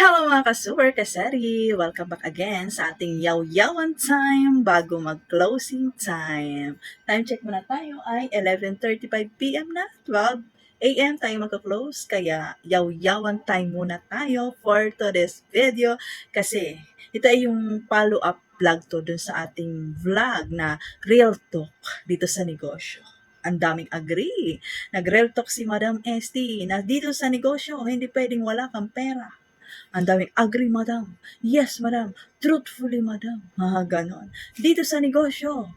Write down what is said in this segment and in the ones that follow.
Hello mga ka-super kasari! Welcome back again sa ating yaw-yawan time bago mag-closing time. Time check muna tayo ay 11.35pm na, 12 a.m. tayo magka-close. Kaya yaw-yawan time muna tayo for today's video kasi ito ay yung follow-up vlog to dun sa ating vlog na Real Talk dito sa negosyo. Ang daming agree. Nag-real talk si Madam ST na dito sa negosyo, hindi pwedeng wala kang pera. Ang daming agree, madam. Yes, madam. Truthfully, madam. Mga ganon. Dito sa negosyo,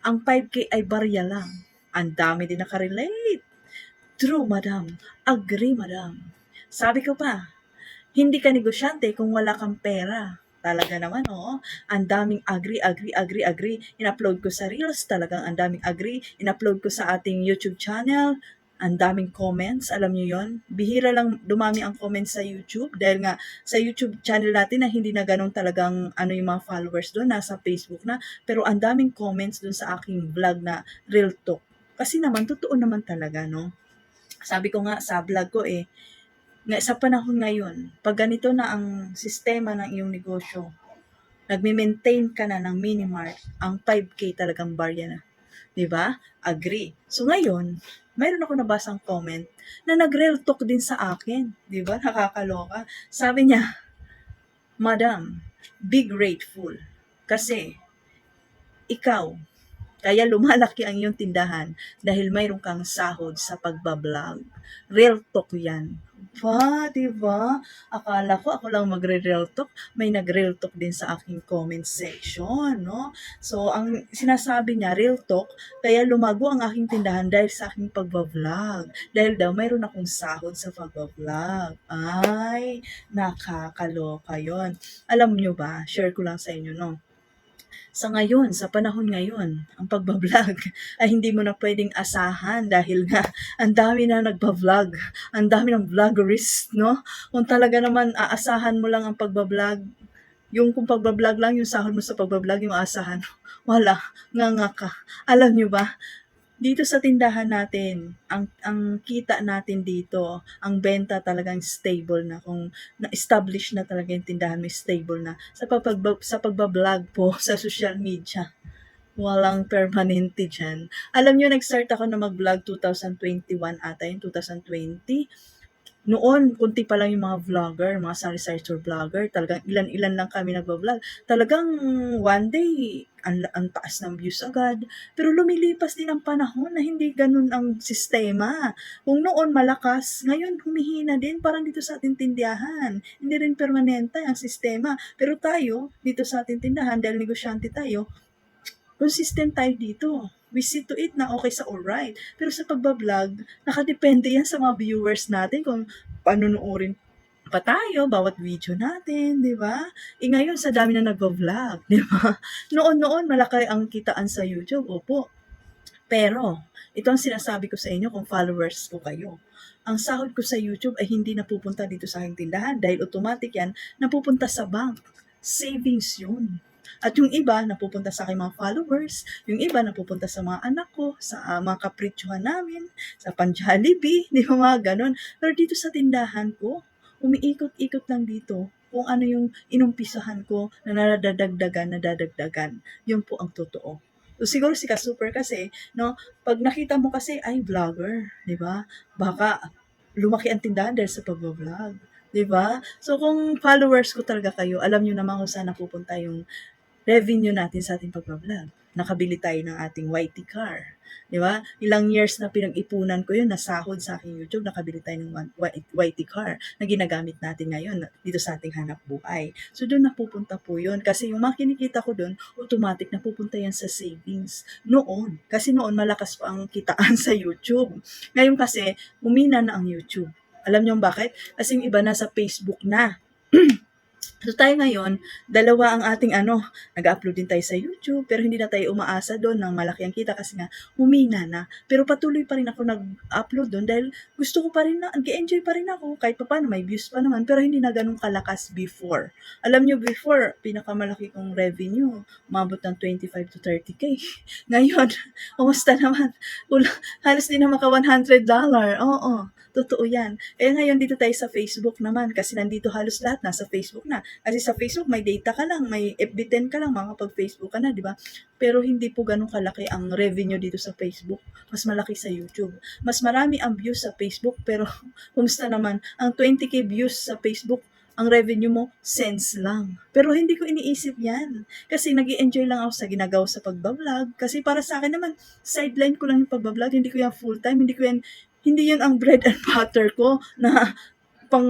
ang 5K ay barya lang. Ang dami din nakarelate. True, madam. Agree, madam. Sabi ko pa, hindi ka negosyante kung wala kang pera. Talaga naman, oo. Ang daming agree, agree, agree, agree. In-upload ko sa Reels, talagang ang daming agree. In-upload ko sa ating YouTube channel, ang daming comments, alam niyo yon Bihira lang dumami ang comments sa YouTube dahil nga sa YouTube channel natin na hindi na ganun talagang ano yung mga followers doon, nasa Facebook na. Pero ang daming comments doon sa aking vlog na Real Talk. Kasi naman, totoo naman talaga, no? Sabi ko nga sa vlog ko eh, nga sa panahon ngayon, pag ganito na ang sistema ng iyong negosyo, nagme-maintain ka na ng minimart, ang 5K talagang barya na. 'Di ba? Agree. So ngayon, mayroon ako nabasang comment na nag-real talk din sa akin. 'Di ba? Nakakaloka. Sabi niya, Madam, be grateful. Kasi, ikaw, kaya lumalaki ang iyong tindahan dahil mayroon kang sahod sa pagbablog. Real talk yan. Pa, di ba? Akala ko ako lang magre-real talk. May nag-real talk din sa aking comment section, no? So, ang sinasabi niya, real talk, kaya lumago ang aking tindahan dahil sa aking pagbablog. Dahil daw mayroon akong sahod sa pagbablog. Ay, nakakaloka yon. Alam nyo ba, share ko lang sa inyo, no? Sa ngayon, sa panahon ngayon, ang pagbablog ay hindi mo na pwedeng asahan dahil nga ang dami na nagbablog, ang dami ng vloggerist, no? Kung talaga naman aasahan mo lang ang pagbablog, yung kung pagbablog lang, yung sahod mo sa pagbablog, yung aasahan, wala, nga nga ka. Alam nyo ba, dito sa tindahan natin, ang ang kita natin dito, ang benta talagang stable na kung na-establish na talaga yung tindahan may stable na sa pag sa pagba-vlog po sa social media. Walang permanente dyan. Alam nyo, nag-start ako na mag-vlog 2021 ata yung 2020 noon, kunti pa lang yung mga vlogger, mga sari-sari store vlogger, talagang ilan-ilan lang kami nagbablog. Talagang one day, ang, ang taas ng views agad. Pero lumilipas din ang panahon na hindi ganun ang sistema. Kung noon malakas, ngayon humihina din, parang dito sa ating tindahan. Hindi rin permanente ang sistema. Pero tayo, dito sa ating tindahan, dahil negosyante tayo, consistent tayo dito. We see to it na okay sa alright. Pero sa pagbablog, nakadepende yan sa mga viewers natin kung panunuorin pa tayo, bawat video natin, di ba? E ngayon, sa dami na nagvo-vlog, di ba? Noon-noon, malaki ang kitaan sa YouTube, opo. Pero, ito ang sinasabi ko sa inyo kung followers ko kayo. Ang sahod ko sa YouTube ay hindi napupunta dito sa aking tindahan dahil automatic yan napupunta sa bank. Savings yun. At yung iba, napupunta sa aking mga followers. Yung iba, napupunta sa mga anak ko, sa uh, mga kapritsuhan namin, sa pan-Jollibee, di ba mga ganun. Pero dito sa tindahan ko, umiikot-ikot lang dito kung ano yung inumpisahan ko na nadadagdagan, nadadagdagan. Yun po ang totoo. So, siguro si Ka-Super kasi, no, pag nakita mo kasi, ay, vlogger, di ba? Baka lumaki ang tindahan dahil sa pag-vlog. Di ba? So, kung followers ko talaga kayo, alam nyo naman kung saan napupunta yung revenue natin sa ating pag-vlog. Nakabili tayo ng ating YT car. Di ba? Ilang years na pinag-ipunan ko yun, nasahod sa aking YouTube, nakabili tayo ng YT car na ginagamit natin ngayon dito sa ating hanap buhay. So doon napupunta po yun. Kasi yung mga ko doon, automatic napupunta yan sa savings. Noon. Kasi noon malakas pa ang kitaan sa YouTube. Ngayon kasi, umina na ang YouTube. Alam niyo bakit? Kasi yung iba nasa Facebook na. So tayo ngayon, dalawa ang ating ano, nag-upload din tayo sa YouTube, pero hindi na tayo umaasa doon ng malaki ang kita kasi nga humina na. Pero patuloy pa rin ako nag-upload doon dahil gusto ko pa rin na, nag-enjoy pa rin ako kahit pa paano, may views pa naman, pero hindi na ganun kalakas before. Alam nyo, before, pinakamalaki kong revenue, umabot ng 25 to 30k. Ngayon, kumusta naman? Halos din na maka $100. Oo, totoo yan. Kaya ngayon dito tayo sa Facebook naman kasi nandito halos lahat nasa Facebook na. Kasi sa Facebook may data ka lang, may FB10 ka lang, makakapag-Facebook ka na, di ba? Pero hindi po ganun kalaki ang revenue dito sa Facebook. Mas malaki sa YouTube. Mas marami ang views sa Facebook pero kumusta naman? Ang 20k views sa Facebook, ang revenue mo, cents lang. Pero hindi ko iniisip yan. Kasi nag enjoy lang ako sa ginagawa sa pagbablog. Kasi para sa akin naman, sideline ko lang yung pagbablog. Hindi ko yan full time. Hindi ko yan, hindi yan ang bread and butter ko na pang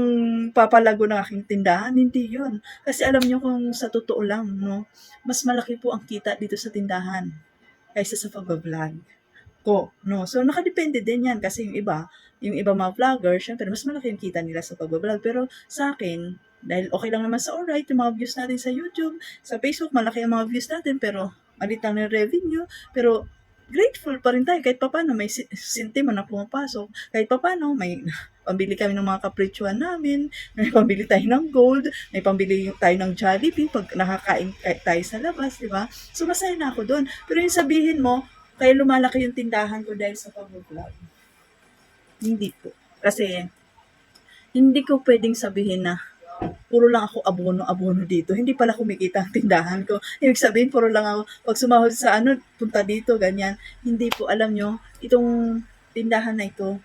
papalago ng aking tindahan. Hindi yun. Kasi alam nyo kung sa totoo lang, no, mas malaki po ang kita dito sa tindahan kaysa sa pagbablog ko, no. So, nakadepende din yan kasi yung iba, yung iba mga vlogger, syempre, mas malaki yung kita nila sa pagbablog. Pero sa akin, dahil okay lang naman sa alright, yung mga views natin sa YouTube, sa Facebook, malaki ang mga views natin, pero malit lang yung revenue, pero grateful pa rin tayo. Kahit papano may si- sintimo na pumapasok. Kahit papano may pambili kami ng mga kapritsyohan namin. May pambili tayo ng gold. May pambili tayo ng Jollibee pag nakakain ka- tayo sa labas di ba? So masaya na ako doon pero yung sabihin mo kaya lumalaki yung tindahan ko dahil sa pag-vlog. Hindi po. Kasi hindi ko pwedeng sabihin na puro lang ako abono-abono dito. Hindi pala kumikita ang tindahan ko. Ibig sabihin, puro lang ako, pag sumahod sa ano, punta dito, ganyan. Hindi po, alam nyo, itong tindahan na ito,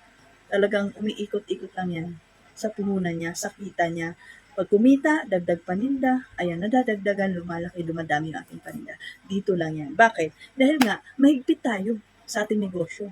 talagang umiikot-ikot lang yan sa puhunan niya, sa kita niya. Pag kumita, dagdag paninda, ayan, nadadagdagan, lumalaki, dumadami yung ating paninda. Dito lang yan. Bakit? Dahil nga, mahigpit tayo sa ating negosyo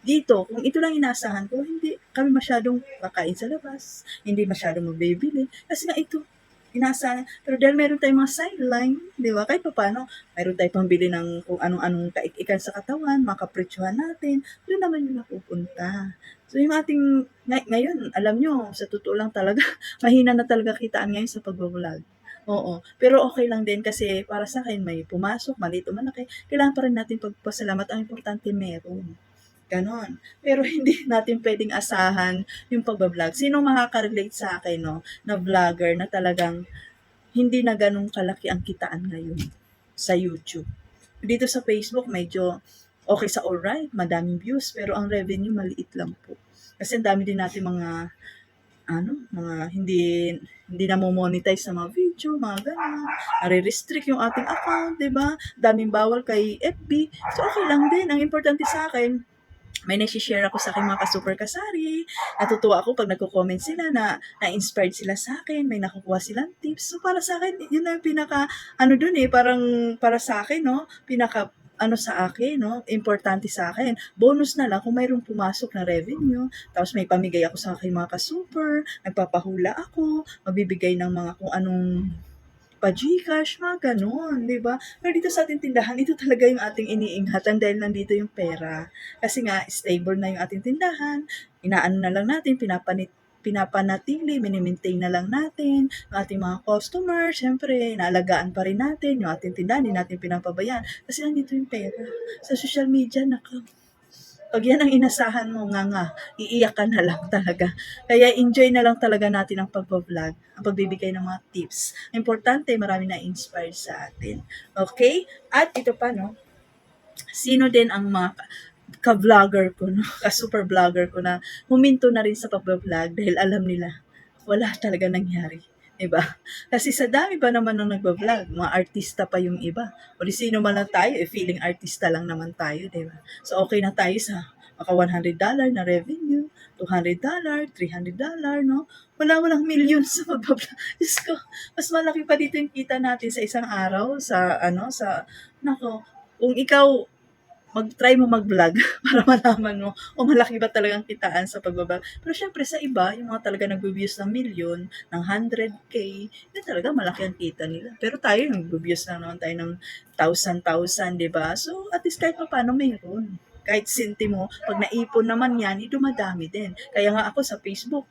dito, kung ito lang inaasahan ko, hindi kami masyadong kakain sa labas, hindi masyadong magbibili. Kasi nga ito, inaasahan. Pero dahil meron tayong mga sideline, di ba? Kahit pa paano, meron tayong pambili ng kung anong-anong kaikikan sa katawan, mga kapritsyohan natin, doon naman yung napupunta. So yung ating, ngay- ngayon, alam nyo, sa totoo lang talaga, mahina na talaga kitaan ngayon sa pag-vlog. Oo. Pero okay lang din kasi para sa akin may pumasok, maliit o malaki, kailangan pa rin natin pagpasalamat. Ang importante meron. Ganon. Pero hindi natin pwedeng asahan yung pagbablog. Sino makaka-relate sa akin, no? Na vlogger na talagang hindi na ganun kalaki ang kitaan ngayon sa YouTube. Dito sa Facebook, medyo okay sa alright, madaming views, pero ang revenue maliit lang po. Kasi ang dami din natin mga ano, mga hindi hindi na monetize sa mga video, mga ganun. Nare-restrict yung ating account, 'di ba? Daming bawal kay FB. So okay lang din. Ang importante sa akin, may nasi-share ako sa aking mga ka-super kasari. Natutuwa ako pag nagko-comment sila na na-inspired sila sa akin, may nakukuha silang tips. So para sa akin, yun na yung pinaka ano dun eh, parang para sa akin, no, pinaka ano sa akin, no? Importante sa akin. Bonus na lang kung mayroong pumasok na revenue. Tapos may pamigay ako sa aking mga ka-super, nagpapahula ako, mabibigay ng mga kung anong pa-Gcash, mga ganun, di ba? Pero dito sa ating tindahan, ito talaga yung ating iniingatan dahil nandito yung pera. Kasi nga, stable na yung ating tindahan, inaano na lang natin, pinapanit pinapanatili, minimaintain na lang natin, yung ating mga customer, syempre, inaalagaan pa rin natin, yung ating tindahan, hindi natin pinapabayaan. Kasi nandito yung pera. Sa social media, naka, pag yan ang inasahan mo nga nga, iiyak ka na lang talaga. Kaya enjoy na lang talaga natin ang pagbablog, ang pagbibigay ng mga tips. Importante, marami na inspired sa atin. Okay? At ito pa, no? Sino din ang mga ka- ka-vlogger ko, no? ka-super vlogger ko na huminto na rin sa pagbablog dahil alam nila, wala talaga nangyari. Diba? Kasi sa dami ba naman nung nagbablog, mga artista pa yung iba. O di sino man lang tayo, eh, feeling artista lang naman tayo, diba? So okay na tayo sa maka $100 na revenue, $200, $300, no? Wala walang million sa pagbablog. Diyos ko, mas malaki pa dito yung kita natin sa isang araw, sa ano, sa, nako, kung ikaw, mag-try mo mag-vlog para malaman mo o malaki ba talagang kitaan sa pagbabag. Pero syempre sa iba, yung mga talaga nag-views ng million, ng 100k, yun talaga malaki ang kita nila. Pero tayo, nag-views lang naman tayo ng 1,000-1,000, di ba? So, at least kahit pa paano mayroon. Kahit sentimo, pag naipon naman yan, eh, dumadami din. Kaya nga ako sa Facebook,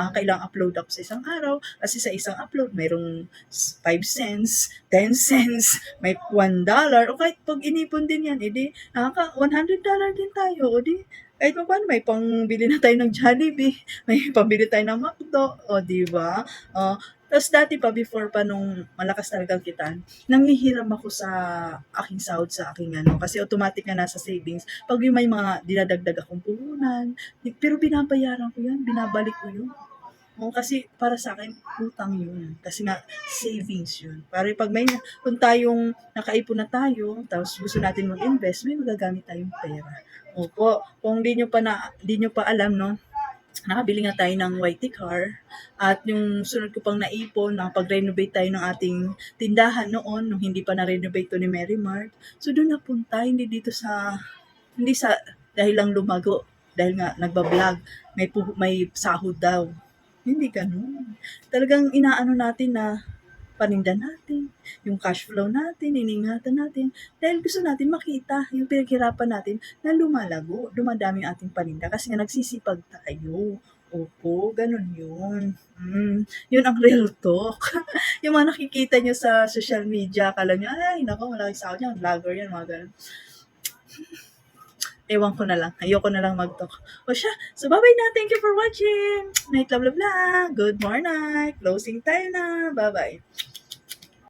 nakakailang upload ako sa isang araw. Kasi sa isang upload, mayroong 5 cents, 10 cents, may 1 dollar. O kahit pag inipon din yan, edi, nakaka 100 dollar din tayo. O di, kahit pa paano, may pangbili na tayo ng Jollibee, may pambili tayo ng McDo, o di ba? O, tapos dati pa, before pa nung malakas talagang kitaan, nanghihiram ako sa aking sahod sa aking ano, kasi automatic na nasa savings. Pag may mga dinadagdag akong puhunan, pero binabayaran ko yan, binabalik ko yun. Kasi para sa akin, utang yun. Kasi nga, savings yun. Para pag may, kung tayong nakaipon na tayo, tapos gusto natin mag-invest, may magagamit tayong pera. Opo, kung di nyo pa na, di nyo pa alam, no, nakabili nga tayo ng YT car at yung sunod ko pang naipon, nakapag-renovate tayo ng ating tindahan noon nung hindi pa na-renovate to ni Mary Mart. So doon napunta, hindi dito sa, hindi sa, dahil lang lumago, dahil nga nagbablog, may, may sahod daw. Hindi ganun. Talagang inaano natin na paninda natin, yung cash flow natin, iningatan natin, dahil gusto natin makita yung pinaghirapan natin na lumalago, dumadami ang ating paninda kasi nga nagsisipag tayo. Opo, ganun yun. Mm, yun ang real talk. yung mga nakikita nyo sa social media, kala nyo, ay, nako, malaki sa niya, vlogger yan, mga ganun. Ewan ko na lang. Ayoko na lang mag-talk. O siya. So, bye-bye na. Thank you for watching. Night love, love, love. Good morning. Closing time na. Bye-bye.